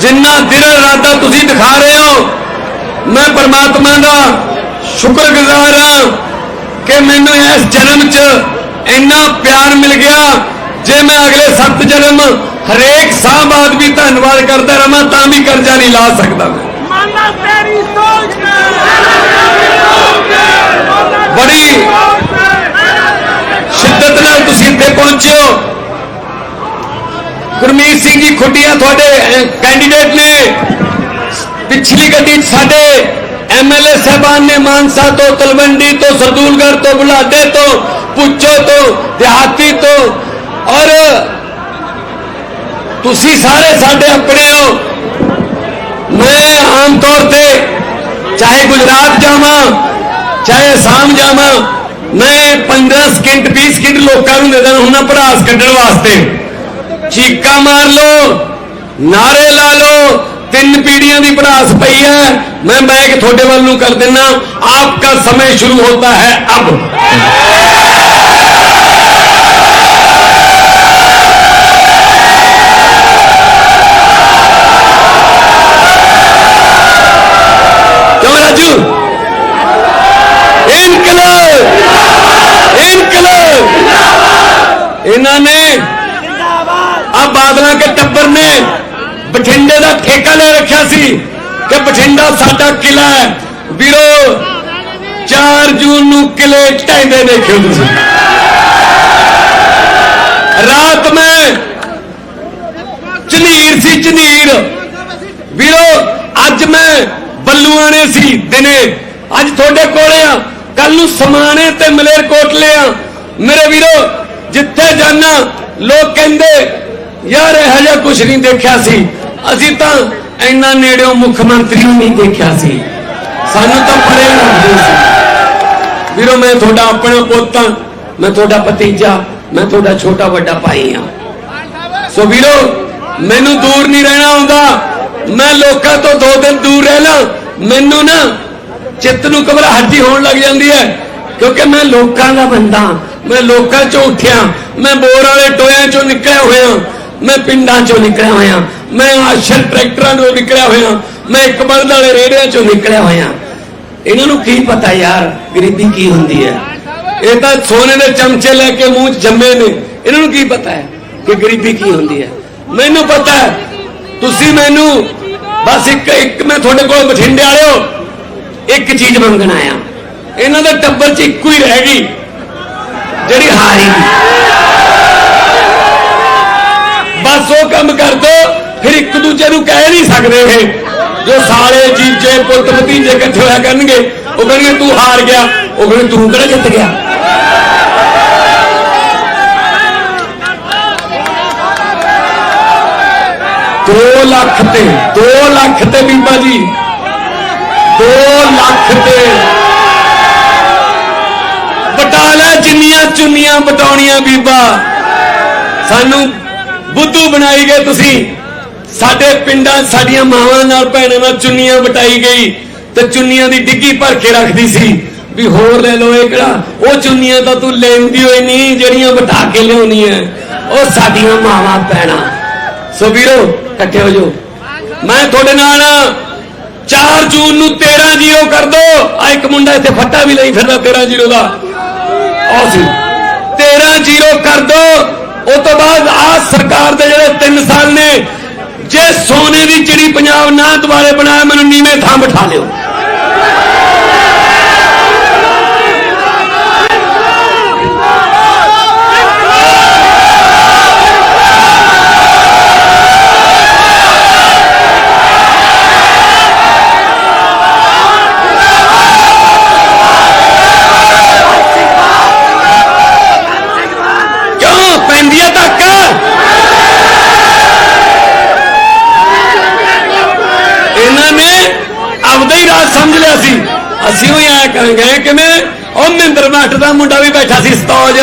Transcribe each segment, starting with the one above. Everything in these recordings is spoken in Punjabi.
ਜਿੰਨਾ ਦਿਲ ਇਰਾਦਾ ਤੁਸੀਂ ਦਿਖਾ ਰਹੇ ਹੋ, ਮੈਂ ਪਰਮਾਤਮਾ ਦਾ ਸ਼ੁਕਰਗੁਜ਼ਾਰ ਹਾਂ ਕਿ ਮੈਨੂੰ ਇਸ ਜਨਮ 'ਚ ਇੰਨਾ ਪਿਆਰ ਮਿਲ ਗਿਆ। ਜੇ ਮੈਂ ਅਗਲੇ ਸੱਤ ਜਨਮ ਹਰੇਕ ਸਾਹ ਬਾਦ ਵੀ ਧੰਨਵਾਦ ਕਰਦਾ ਰਹਾ, ਤਾਂ ਵੀ ਕਰਜ਼ਾ ਨਹੀਂ ਲਾ ਸਕਦਾ ਮੈਂ। ਮਾਨਾ ਤੇਰੀ ਸੋਚ ਗੁਰਮੀਤ ਸਿੰਘ ਜੀ ਖੁੱਡੀਆਂ ਤੁਹਾਡੇ ਕੈਂਡੀਡੇਟ ਨੇ। ਪਿਛਲੀ ਗੱਡੀ 'ਚ ਸਾਡੇ ਐਮਐਲਏ ਸਾਹਿਬਾਨ ਨੇ ਮਾਨਸਾ ਤੋਂ, ਤਲਵੰਡੀ ਤੋਂ, ਸਰਦੂਲਗੜ੍ਹ ਤੋਂ ਬੁਲਾਡੇ ਤੋਂ, ਪੁੱਛੋ ਤੋਂ, ਦਿਹਾਤੀ ਤੋਂ। ਔਰ ਤੁਸੀਂ ਸਾਰੇ ਸਾਡੇ ਆਪਣੇ ਹੋ। ਮੈਂ ਆਮ ਤੌਰ ਤੇ ਚਾਹੇ ਗੁਜਰਾਤ ਜਾਵਾਂ, ਚਾਹੇ ਅਸਾਮ ਜਾਵਾਂ, ਮੈਂ 15 ਸਕਿੰਟ 20 ਸਕਿੰਟ ਲੋਕਾਂ ਨੂੰ ਦੇ ਦੇਣਾ ਹੁੰਦਾ ਭੜਾਸ ਕੱਢਣ ਵਾਸਤੇ। ਚੀਕਾ ਮਾਰ ਲਓ ਨਾਰੇ ਲਾ ਲਓ, ਤਿੰਨ ਪੀੜੀਆਂ ਦੀ ਪੜਾਸ ਪਈ ਹੈ। ਮੈਂ ਮੈਕ ਤੁਹਾਡੇ ਵੱਲ ਨੂੰ ਕਰ ਦਿੰਨਾ, ਆਪਕਾ ਸਮੇਂ ਸ਼ੁਰੂ ਹੋਤਾ ਹੈ, ਅਬ। 4 ਜੂਨ ਨੂੰ ਕਿਲੇ ਢਾਈਂਦੇ ਦੇਖਿਓ ਤੁਸੀਂ ਰਾਤ ਮੈਂ ਝਨੀਰ ਸੀ, ਝਨੀਰ। ਵੀਰੋ, ਅੱਜ ਮੈਂ ਬੱਲੂਆਣੇ ਸੀ ਦਿਨੇ। ਅੱਜ ਤੁਹਾਡੇ ਕੋਲੇ ਆ। ਕੱਲ ਨੂੰ ਸਮਾਣੇ ਤੇ ਮਲੇਰ ਕੋਟਲੇ ਆ। ਮੇਰੇ ਵੀਰੋ, ਜਿੱਥੇ ਜਾਣਾ ਲੋਕ ਕਹਿੰਦੇ, ਯਾਰ, ਇਹ ਜਿਹਾ ਕੁਝ ਨਹੀਂ ਦੇਖਿਆ ਸੀ। ਅਸੀਂ ਤਾਂ ਇੰਨਾ ਨੇੜਿਓਂ ਮੁੱਖ ਮੰਤਰੀ ਨੂੰ ਨਹੀਂ ਦੇਖਿਆ ਸੀ। ਸਾਨੂੰ ਤਾਂ ਪਰੇ ਲੱਗਦੇ ਸੀ ਵੀਰੋ, ਮੈਂ ਤੁਹਾਡਾ ਆਪਣਾ ਪੁੱਤ ਹਾਂ। ਮੈਂ ਤੁਹਾਡਾ ਭਤੀਜਾ, ਮੈਂ ਤੁਹਾਡਾ ਛੋਟਾ ਵੱਡਾ ਭਾਈ ਹਾਂ। ਸੋ ਵੀਰੋ, ਮੈਨੂੰ ਦੂਰ ਨਹੀਂ ਰਹਿਣਾ ਆਉਂਦਾ। ਮੈਂ ਲੋਕਾਂ ਤੋਂ ਦੋ ਦਿਨ ਦੂਰ ਰਹਿਣਾ ਮੈਨੂੰ ਨਾ ਚਿੱਤ ਨੂੰ ਘਬਰਾਹਟੀ ਹੋਣ ਲੱਗ ਜਾਂਦੀ ਹੈ, ਕਿਉਂਕਿ ਮੈਂ ਲੋਕਾਂ ਦਾ ਬੰਦਾ ਮੈਂ ਲੋਕਾਂ ਚੋਂ ਉੱਠਿਆ ਮੈਂ ਬੋਰ ਵਾਲੇ ਟੋਇਆਂ ਚੋਂ ਨਿਕਲਿਆ ਹੋਇਆ ਮੈਂ ਪਿੰਡਾਂ ਚੋਂ ਨਿਕਲਿਆ ਹੋਇਆ ਮੈਂ ਆਸ਼ਰ ਟਰੈਕਟਰਾਂ ਤੋਂ ਨਿਕਲਿਆ ਹੋਇਆ ਮੈਂ ਇੱਕ ਬਲਦ ਵਾਲੇ ਰੇੜਿਆਂ ਚੋਂ ਨਿਕਲਿਆ ਹੋਇਆ। ਇਹਨਾਂ ਨੂੰ ਕੀ ਪਤਾ ਯਾਰ ਗਰੀਬੀ ਕੀ ਹੁੰਦੀ ਹੈ? ਇਹ ਤਾਂ ਸੋਨੇ ਦੇ ਚਮਚੇ ਲੈ ਕੇ ਮੂੰਹ 'ਚ ਜੰਮੇ ਨੇ। ਇਹਨਾਂ ਨੂੰ ਕੀ ਪਤਾ ਹੈ ਕਿ ਗਰੀਬੀ ਕੀ ਹੁੰਦੀ ਹੈ? ਮੈਨੂੰ ਪਤਾ ਹੈ। ਤੁਸੀਂ ਮੈਨੂੰ ਬਸ ਇੱਕ ਇੱਕ ਮੈਂ ਤੁਹਾਡੇ ਕੋਲ ਬਠਿੰਡੇ ਵਾਲਿਓ, ਇੱਕ ਚੀਜ਼ ਮੰਗਣ ਆਇਆ। ਇਹਨਾਂ ਦੇ ਟੱਬਰ 'ਚ ਇੱਕੋ ਹੀ ਰਹਿ ਗਈ, ਜਿਹੜੀ ਹਾਰੀ ਬਸ ਉਹ ਕੰਮ ਕਰ ਦੋ, ਫਿਰ ਇੱਕ ਦੂਜੇ ਨੂੰ ਕਹਿ ਨਹੀਂ ਸਕਦੇ ਇਹ। ਜੋ ਸਾਲੇ ਜੀਜੇ ਪੁੱਤ ਭਤੀਜੇ ਇਕੱਠੇ ਹੋਇਆ ਕਰਨਗੇ, ਉਹ ਕਹਿਣਗੇ, ਤੂੰ ਹਾਰ ਗਿਆ। ਉਹ ਕਹਿੰਦੇ, ਤੂੰ ਕਿਹੜਾ ਜਿੱਤ ਗਿਆ? ਦੋ ਲੱਖ ਤੇ, ਦੋ ਲੱਖ ਤੇ ਬੀਬਾ ਜੀ। ਦੋ ਲੱਖ ਤੇ। ਬਟਾ ਲੈ ਜਿੰਨੀਆਂ ਚੁੰਨੀਆਂ ਬਟਾਉਣੀਆਂ ਬੀਬਾ। ਸਾਨੂੰ ਬੁੱਧੂ ਬਣਾਈ ਗਏ ਤੁਸੀਂ। ਸਾਡੇ ਪਿੰਡਾਂ, ਸਾਡੀਆਂ ਮਾਵਾਂ ਨਾਲ ਭੈਣਾਂ ਨਾਲ ਚੁੰਨੀਆਂ ਵਟਾਈ ਗਈ ਤੇ ਚੁੰਨੀਆਂ ਦੀ ਡਿੱਗੀ ਭਰ ਕੇ ਰੱਖਦੀ ਸੀ ਵੀ ਹੋਰ ਲੈ ਲਓ ਇਹ ਕਿਹੜਾ? ਉਹ ਚੁੰਨੀਆਂ ਤਾਂ ਤੂੰ ਲੈਂਦੀ ਹੋਈ ਨਹੀਂ, ਜਿਹੜੀਆਂ ਬਟਾ ਕੇ ਲਿਆਉਣੀਆਂ। ਉਹ ਸਾਡੀਆਂ ਮਾਵਾਂ, ਭੈਣਾਂ। ਸੋ ਵੀਰੋ, ਇਕੱਠੇ ਹੋ ਜਾਓ। ਮੈਂ ਤੁਹਾਡੇ ਨਾਲ 4 ਜੂਨ ਨੂੰ 13 ਜ਼ੀਰੋ ਕਰ ਦੋ। ਆ ਇੱਕ ਮੁੰਡਾ ਇੱਥੇ ਫੱਟਾ ਵੀ ਲਈ ਫਿਰਦਾ 13 ਜ਼ੀਰੋ ਦਾ। ਆਹ ਸੀ 13 ਜ਼ੀਰੋ ਕਰ ਦੋ। ਉਸ ਤੋਂ ਬਾਅਦ ਆ ਸਰਕਾਰ ਦੇ ਜਿਹੜੇ 3 ਸਾਲ ਨੇ ਜੇ ਸੋਨੇ ਦੀ ਚਿੜੀ ਪੰਜਾਬ ਨਾ ਦੁਬਾਰੇ ਬਣਾਇਆ ਮੈਨੂੰ ਨੀਵੇਂ ਥਾਂ ਬਿਠਾ ਲਿਓ ਕਿਉਂ ਪੈਂਦੀ ਆ ਤੱਕ ਇਹਨਾਂ ਨੇ ਆਪਦਾ ਹੀ ਰਾਜ ਸਮਝ ਲਿਆ ਸੀ ਅਸੀਂ ਵੀ ਆਇਆ ਕਰਾਂਗੇ ਕਿਵੇਂ ਉਹ ਮਹਿੰਦਰ ਮਾਸਟਰ ਦਾ ਮੁੰਡਾ ਵੀ ਬੈਠਾ ਸੀ ਸਤੌਜ।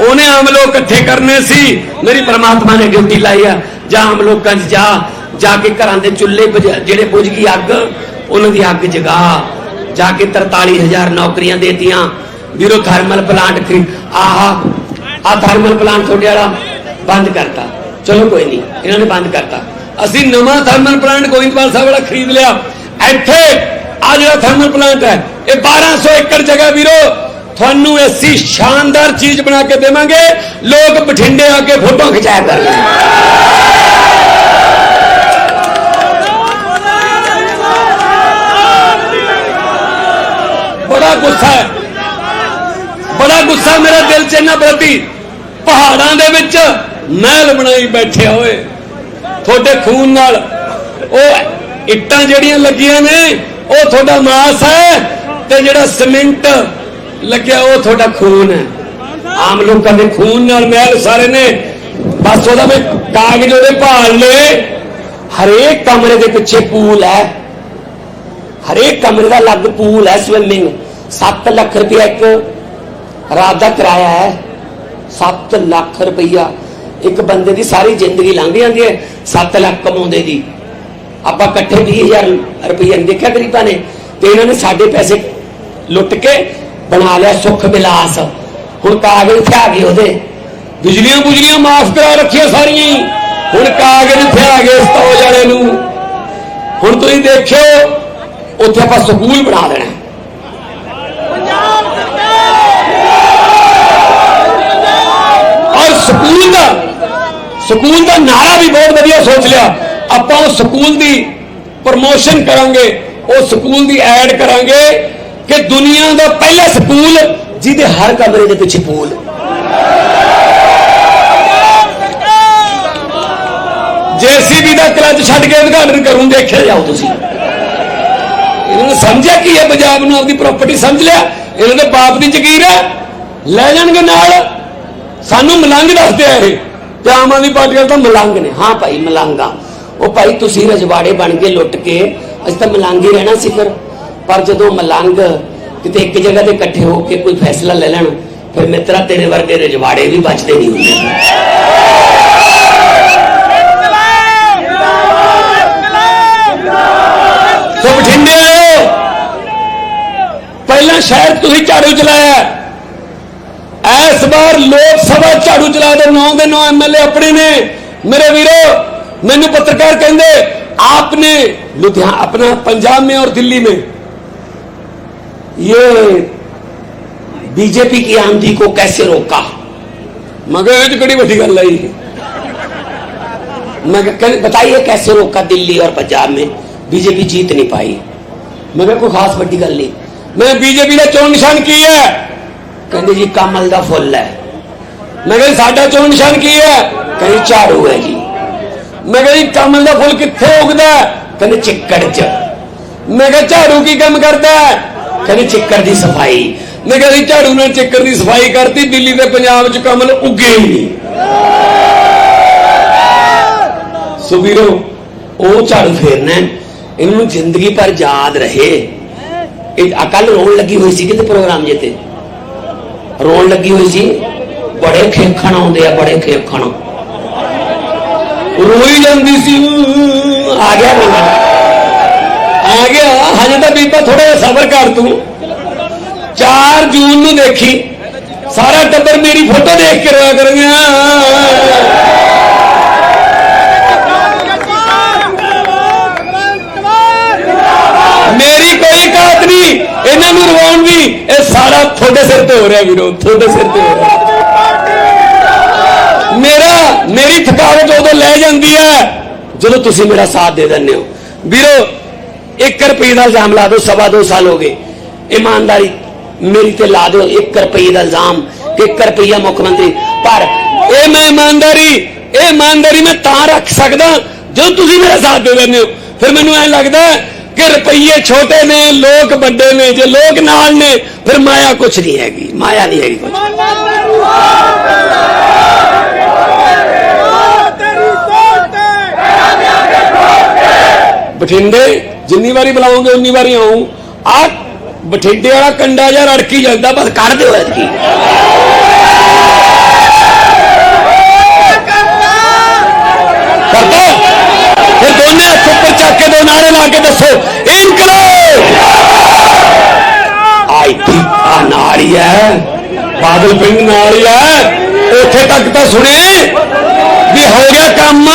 ਉਹਨੇ ਆਮ ਲੋਕ ਇਕੱਠੇ ਕਰਨੇ ਸੀ। ਮੇਰੀ ਪ੍ਰਮਾਤਮਾ ਨੇ ਡਿਊਟੀ ਲਾਈ ਆ। ਜਾਂ ਆਮ ਲੋਕਾਂ 'ਚ ਜਾ ਜਾ ਕੇ ਘਰਾਂ ਦੇ ਚੁੱਲ੍ਹੇ ਜਿਹੜੇ ਬੁਝ ਗਈ ਅੱਗ, ਉਹਨਾਂ ਦੀ ਅੱਗ ਜਗਾ। ਜਾ ਕੇ 43000 ਨੌਕਰੀਆਂ ਦੇਤੀਆਂ। ਵੀਰੋ ਥਰਮਲ ਪਲਾਂਟ ਖਰੀ ਆਹ ਆ ਥਰਮਲ ਪਲਾਂਟ ਤੁਹਾਡੇ ਵਾਲਾ ਬੰਦ ਕਰਤਾ। ਚਲੋ ਕੋਈ ਨਹੀਂ, ਇਹਨਾਂ ਨੇ ਬੰਦ ਕਰਤਾ। ਅਸੀਂ ਨਵਾਂ ਥਰਮਲ ਪਲਾਂਟ ਗੋਇੰਦਵਾਲ ਸਾਹਿਬ ਵਾਲਾ ਖਰੀਦ ਲਿਆ। ਇੱਥੇ ਆ ਜਿਹੜਾ ਥਰਮਲ ਪਲਾਂਟ ਹੈ। ਇਹ 1200 ਏਕੜ ਜਗ੍ਹਾ ਵੀਰੋ, ਤੁਹਾਨੂੰ ਐਸੀ ਸ਼ਾਨਦਾਰ ਚੀਜ਼ ਬਣਾ ਕੇ ਦੇਵਾਂਗੇ, ਲੋਕ ਬਠਿੰਡੇ ਆ ਕੇ ਫੋਟੋ ਖਿਚਾਇਆ ਕਰਨਗੇ। ਬੜਾ ਗੁੱਸਾ ਹੈ। ਬੜਾ ਗੁੱਸਾ ਮੇਰਾ ਦਿਲ 'ਚ ਇਹਨਾਂ ਪ੍ਰਤੀ ਪਹਾੜਾਂ ਦੇ ਵਿੱਚ ਮਹਿਲ ਬਣਾਈ ਬੈਠੇ ਹੋਏ ਤੁਹਾਡੇ ਖੂਨ ਨਾਲ। ਉਹ ਇੱਟਾਂ ਜਿਹੜੀਆਂ ਲੱਗੀਆਂ ਨੇ ਉਹ ਤੁਹਾਡਾ ਮਾਸ ਹੈ ਤੇ ਜਿਹੜਾ ਸੀਮੈਂਟ ਲੱਗਿਆ ਉਹ ਤੁਹਾਡਾ ਖੂਨ ਹੈ। ਆਮ ਲੋਕਾਂ ਦੇ ਖੂਨ ਨਾਲ ਮਹਿਲ ਸਾਰੇ ਨੇ। ਬਸ ਉਹਦਾ ਵੀ ਕਾਗਜ਼ ਉਹਦੇ ਭਾਲ ਲਏ। ਹਰੇਕ ਕਮਰੇ ਦੇ ਪਿੱਛੇ ਪੂਲ ਹੈ। ਹਰੇਕ ਕਮਰੇ ਦਾ ਅਲੱਗ ਪੂਲ ਹੈ ਸਵਿਮਿੰਗ 7 ਲੱਖ ਰੁਪਏ ਇੱਕ ਰਾਤ ਦਾ ਕਿਰਾਇਆ ਹੈ। 7 ਲੱਖ ਰੁਪਈਆ ਇੱਕ ਬੰਦੇ ਦੀ ਸਾਰੀ ਜ਼ਿੰਦਗੀ ਲੰਘ ਜਾਂਦੀ ਹੈ। 7 ਲੱਖ ਕਮਾਉਂਦੇ ਦੀ। ਆਪਾਂ ਇਕੱਠੇ 20000 ਰੁਪਈਆ ਨਹੀਂ ਦੇਖਿਆ ਗਰੀਬਾਂ ਨੇ, ਤੇ ਇਹਨਾਂ ਨੇ ਸਾਡੇ ਪੈਸੇ ਲੁੱਟ ਕੇ ਬਣਾ ਲਿਆ ਸੁੱਖ ਵਿਲਾਸ ਹੁਣ ਕਾਗਜ਼ ਥਿਆ ਗਏ ਉਹਦੇ। ਬਿਜਲੀਆਂ ਬੁਜਲੀਆਂ ਮਾਫ ਕਰਾ ਰੱਖੀਆਂ ਸਾਰੀਆਂ ਹੀ। ਹੁਣ ਕਾਗਜ਼ ਥਿਆ ਗਏ ਸਤੌਜ ਵਾਲੇ ਨੂੰ। ਹੁਣ ਤੁਸੀਂ ਦੇਖਿਓ, ਉੱਥੇ ਆਪਾਂ ਸਕੂਲ ਬਣਾ ਦੇਣਾ। ਔਰ ਸਕੂਲ ਦਾ ਸਕੂਲ ਦਾ ਨਾਰਾ ਵੀ ਬਹੁਤ ਵਧੀਆ ਸੋਚ ਲਿਆ। ਆਪਾਂ ਉਹ ਸਕੂਲ ਦੀ ਪ੍ਰਮੋਸ਼ਨ ਕਰਾਂਗੇ, ਉਹ ਸਕੂਲ ਦੀ ਐਡ ਕਰਾਂਗੇ ਕਿ ਦੁਨੀਆ ਦਾ ਪਹਿਲਾ ਸਕੂਲ ਜਿਹਦੇ ਹਰ ਕਮਰੇ ਦੇ ਪਿੱਛੇ ਪੂਲ। ਜੇਸੀਬੀ ਦਾ ਕਲਚ ਛੱਡ ਕੇ ਉਦਘਾਟਨ ਕਰੂੰ, ਦੇਖਿਆ ਜਾਓ ਤੁਸੀਂ। ਇਹਨਾਂ ਨੇ ਸਮਝਿਆ ਕੀ ਹੈ? ਪੰਜਾਬ ਨੂੰ ਆਪਦੀ ਪ੍ਰਾਪਰਟੀ ਸਮਝ ਲਿਆ। ਇਹਨਾਂ ਦੇ ਬਾਪ ਦੀ ਜ਼ਗੀਰ ਹੈ। ਲੈ ਜਾਣਗੇ ਨਾਲ। ਸਾਨੂੰ ਮਲੰਗ ਦੱਸਦੇ ਆ ਇਹ। ਤੇ ਆਮ ਆਦਮੀ ਪਾਰਟੀ ਵਾਲੇ ਤਾਂ ਮਲੰਗ ਨੇ। ਹਾਂ ਭਾਈ, ਮਲੰਗਾ ਉਹ ਭਾਈ ਤੁਸੀਂ ਰਜਵਾੜੇ ਬਣ ਕੇ ਲੁੱਟ ਕੇ, ਅਸੀਂ ਤਾਂ ਮਲੰਗ ਹੀ ਰਹਿਣਾ ਸੀ ਫਿਰ। ਪਰ ਜਦੋਂ ਮਲੰਗ ਕਿਤੇ ਇੱਕ ਜਗ੍ਹਾ ਤੇ ਇਕੱਠੇ ਹੋ ਕੇ ਕੋਈ ਫੈਸਲਾ ਲੈ ਲੈਣ, ਫਿਰ ਮਿੱਤਰਾ ਤੇਰੇ ਵਰਗੇ ਰਜਵਾੜੇ ਵੀ ਬਚਦੇ ਨਹੀਂ ਹੁੰਦੇ। ਸੋ ਬਠਿੰਡੇ ਆਇਓ। ਪਹਿਲਾਂ ਸ਼ਹਿਰ ਤੁਸੀਂ ਝਾੜੂ ਚਲਾਇਆ। ਇਸ ਵਾਰ ਲੋਕ ਸਭਾ ਝਾੜੂ ਚਲਾ ਦੇ 9 ਦੇ 9 ਐਮਐਲਏ ਆਪਣੇ ਨੇ। ਮੇਰੇ ਵੀਰੋ ਮੈਨੂੰ ਪੱਤਰਕਾਰ ਕਹਿੰਦੇ आपने लुधियाना अपना पंजाब में और दिल्ली में ये बीजेपी की आंधी को कैसे रोका मगर ये तो बड़ी बड़ी गल है मगर कह- बताइए कैसे रोका दिल्ली और पंजाब में बीजेपी जीत नहीं पाई मगर कोई खास बड़ी गल नहीं मैं बीजेपी का चोन निशान की है कहते जी कमल का फुल है मैं कहा साडा चोन निशान की है कहीं झाड़ू है जी ਮੈਂ ਕਿਹਾ ਜੀ ਕਮਲ ਦਾ ਫੁੱਲ ਕਿੱਥੇ ਉਗਦਾ ਕਹਿੰਦੇ ਚਿੱਕੜ 'ਚ। ਮੈਂ ਕਿਹਾ, ਝਾੜੂ ਕੀ ਕੰਮ ਕਰਦਾ ਕਹਿੰਦੇ ਚਿੱਕੜ ਦੀ ਸਫ਼ਾਈ। ਮੈਂ ਕਿਹਾ ਝਾੜੂ ਨਾਲ ਚਿੱਕੜ ਦੀ ਸਫ਼ਾਈ ਕਰਤੀ, ਦਿੱਲੀ ਤੇ ਪੰਜਾਬ 'ਚ ਕਮਲ ਉੱਗੇ ਹੀ ਨਹੀਂ। ਸੋ ਵੀਰੋ, ਉਹ ਝਾੜੂ ਫੇਰਨਾ ਇਹਨੂੰ ਜ਼ਿੰਦਗੀ ਭਰ ਯਾਦ ਰਹੇ। ਇਹ ਅਕਲ ਰੋਣ ਲੱਗੀ ਹੋਈ ਸੀ ਕਿਤੇ ਪ੍ਰੋਗਰਾਮ ਜਿੱਤੇ ਰੋਣ ਲੱਗੀ ਹੋਈ ਸੀ। ਬੜੇ ਖੇਖਣ ਆਉਂਦੇ ਆ, ਬੜੇ ਖੇਖਣ। ਰੋਈ ਜਾਂਦੀ ਸੀ। ਆ ਗਿਆ ਬੰਦਾ ਆ ਗਿਆ। ਹਜੇ ਤਾਂ ਬੀਬਾ ਥੋੜਾ ਜਿਹਾ ਸਬਰ ਕਰ ਤੂੰ। 4 ਜੂਨ ਨੂੰ ਦੇਖੀ। ਸਾਰਾ ਟੱਬਰ ਮੇਰੀ ਫੋਟੋ ਦੇਖ ਕੇ ਰੋਇਆ ਕਰਾਂਗੇ। ਮੇਰੀ ਕੋਈ ਕਾਤ ਨਹੀਂ। ਇਹਨਾਂ ਨੂੰ ਰਵਾਉਣ ਦੀ। ਇਹ ਸਾਰਾ ਤੁਹਾਡੇ ਸਿਰ ਤੇ ਹੋ ਰਿਹਾ ਵੀਰੋ। ਤੁਹਾਡੇ ਸਿਰ ਤੇ ਹੋ ਰਿਹਾ। ਮੇਰੀ ਥਕਾਵਟ ਉਦੋਂ ਲੈ ਜਾਂਦੀ ਹੈ, ਜਦੋਂ ਤੁਸੀਂ ਮੇਰਾ ਸਾਥ ਦੇ ਦਿੰਦੇ ਹੋ। ਵੀਰੋ 1 ਰੁਪਏ ਦਾ ਇਲਜ਼ਾਮ ਲਾ ਦਿਓ, ਸਵਾ ਦੋ ਸਾਲ ਹੋ ਗਏ। ਇਮਾਨਦਾਰੀ ਮੇਰੀ ਤੇ ਲਾ ਦਿਓ 1 ਰੁਪਏ ਦਾ ਇਲਜ਼ਾਮ ਕਿ 1 ਰੁਪਈਆ ਮੁੱਖ ਮੰਤਰੀ। ਪਰ ਇਹ ਮੈਂ ਇਮਾਨਦਾਰੀ, ਇਹ ਇਮਾਨਦਾਰੀ ਮੈਂ ਤਾਂ ਰੱਖ ਸਕਦਾ ਜਦੋਂ ਤੁਸੀਂ ਮੇਰਾ ਸਾਥ ਦੇ ਦਿੰਦੇ ਹੋ। ਫਿਰ ਮੈਨੂੰ ਐਂ ਲੱਗਦਾ ਕਿ ਰੁਪਈਏ ਛੋਟੇ ਨੇ, ਲੋਕ ਵੱਡੇ ਨੇ, ਜੇ ਲੋਕ ਨਾਲ ਨੇ, ਫਿਰ ਮਾਇਆ ਕੁਛ ਨਹੀਂ ਹੈਗੀ, ਮਾਇਆ ਨਹੀਂ ਹੈਗੀ ਕੁਛ ਤੇਰੀ ਸੋਚ ਤੇ ਬਠਿੰਡੇ ਜਿੰਨੀ ਵਾਰੀ ਬੁਲਾਉਂਗੇ, ਉਨੀ ਵਾਰੀ ਆਉਂ ਆ ਬਠਿੰਡੇ ਵਾਲਾ ਕੰਡਾ ਜਾਂ ਰੜਕੀ ਜਾਂਦਾ, ਬਸ ਕੱਢ ਦਿਓ ਐਤਕੀ। ਕਰਤਾ? ਫਿਰ ਦੋਨੇ ਹੱਥ ਉੱਪਰ ਚੱਕ ਕੇ ਦੋ ਨਾਰੇ ਲਾ ਕੇ ਦੱਸੋ, ਇਨਕਲਾਬ! ਆਈ ਥੀ ਆ ਨਾਲ ਹੀ ਹੈ। ਬਾਦਲ ਪਿੰਡ ਨਾਲ ਹੀ ਹੈ। ਉੱਥੇ ਤੱਕ ਤਾਂ ਸੁਣੇ ਵੀ ਹੋ ਗਿਆ ਕੰਮ।